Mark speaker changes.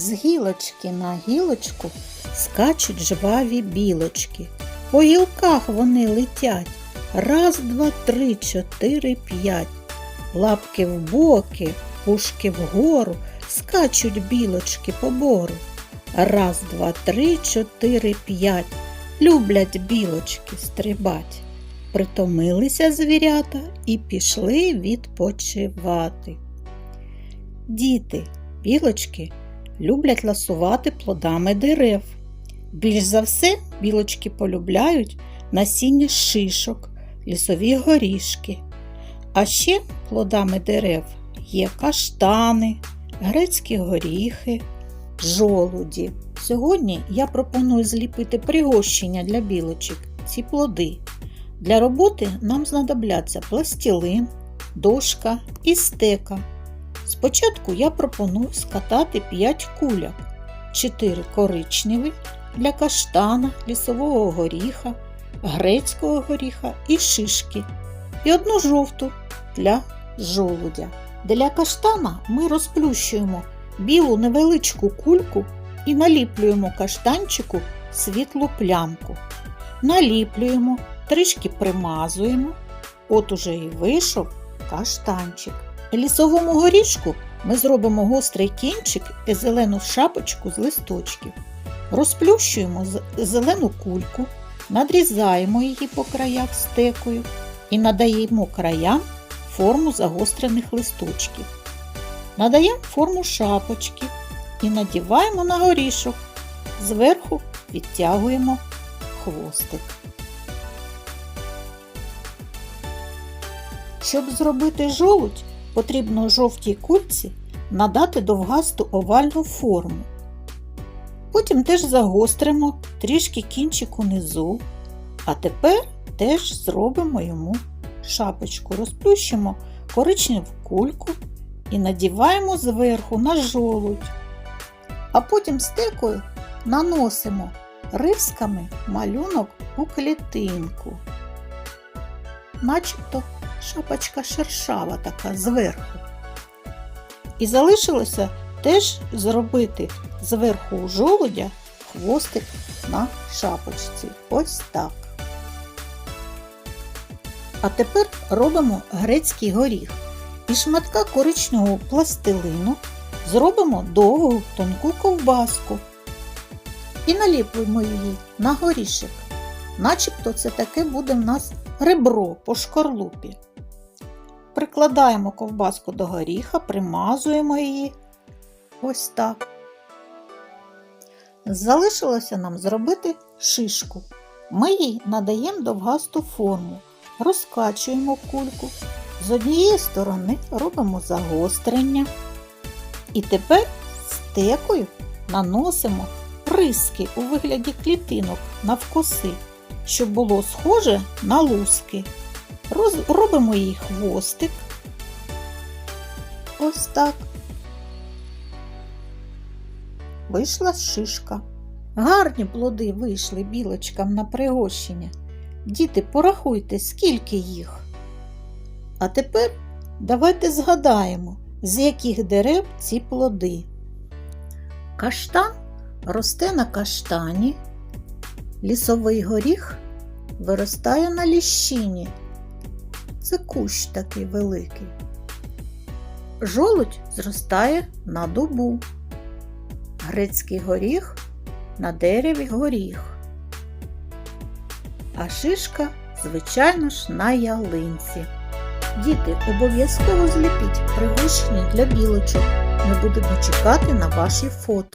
Speaker 1: З гілочки на гілочку скачуть жваві білочки. По гілках вони летять. Раз, два, три, чотири, п'ять. Лапки в боки, пушки вгору, скачуть білочки по бору. Раз, два, три, чотири, п'ять. Люблять білочки стрибать. Притомилися звірята і пішли відпочивати. Діти, білочки люблять ласувати плодами дерев. Більш за все білочки полюбляють насіння шишок, лісові горішки. А ще плодами дерев є каштани, грецькі горіхи, жолуді. Сьогодні я пропоную зліпити пригощення для білочок, ці плоди. Для роботи нам знадобляться пластилин, дошка і стека. Спочатку я пропоную скатати 5 куляк, 4 коричневі для каштана, лісового горіха, грецького горіха і шишки, і одну жовту для жолудя. Для каштана ми розплющуємо білу невеличку кульку і наліплюємо каштанчику світлу плямку. Наліплюємо, трішки примазуємо. От уже і вийшов каштанчик. Лісовому горішку ми зробимо гострий кінчик і зелену шапочку з листочків. Розплющуємо зелену кульку, надрізаємо її по краях стекою і надаємо краям форму загострених листочків. Надаємо форму шапочки і надіваємо на горішок. Зверху відтягуємо хвостик. Щоб зробити жолудь, потрібно жовтій кульці надати довгасту овальну форму. Потім теж загостримо трішки кінчик унизу, а тепер теж зробимо йому шапочку. Розплющимо коричневу кульку і надіваємо зверху на жолудь. А потім стекою наносимо рисками малюнок у клітинку. Начебто шапочка шершава така зверху. І залишилося теж зробити зверху жолудя хвостик на шапочці. Ось так. А тепер робимо грецький горіх. Із шматка коричневого пластилину зробимо довгу тонку ковбаску і наліпимо її на горішок. Начебто це таке буде в нас ребро по шкарлупі. Прикладаємо ковбаску до горіха, примазуємо її ось так. Залишилося нам зробити шишку. Ми їй надаємо довгасту форму, розкачуємо кульку. З однієї сторони робимо загострення. І тепер стекою наносимо риски у вигляді клітинок навкоси, щоб було схоже на луски. Роз... Робимо їй хвостик. Ось так. Вийшла шишка. Гарні плоди вийшли білочкам на пригощення. Діти, порахуйте, скільки їх. А тепер давайте згадаємо, з яких дерев ці плоди. Каштан росте на каштані, лісовий горіх виростає на ліщині. Це кущ такий великий. Жолудь зростає на дубу. Грецький горіх на дереві горіх. А шишка, звичайно ж, на ялинці. Діти, обов'язково зліпіть пригощення для білочок. Ми будемо чекати на ваші фото.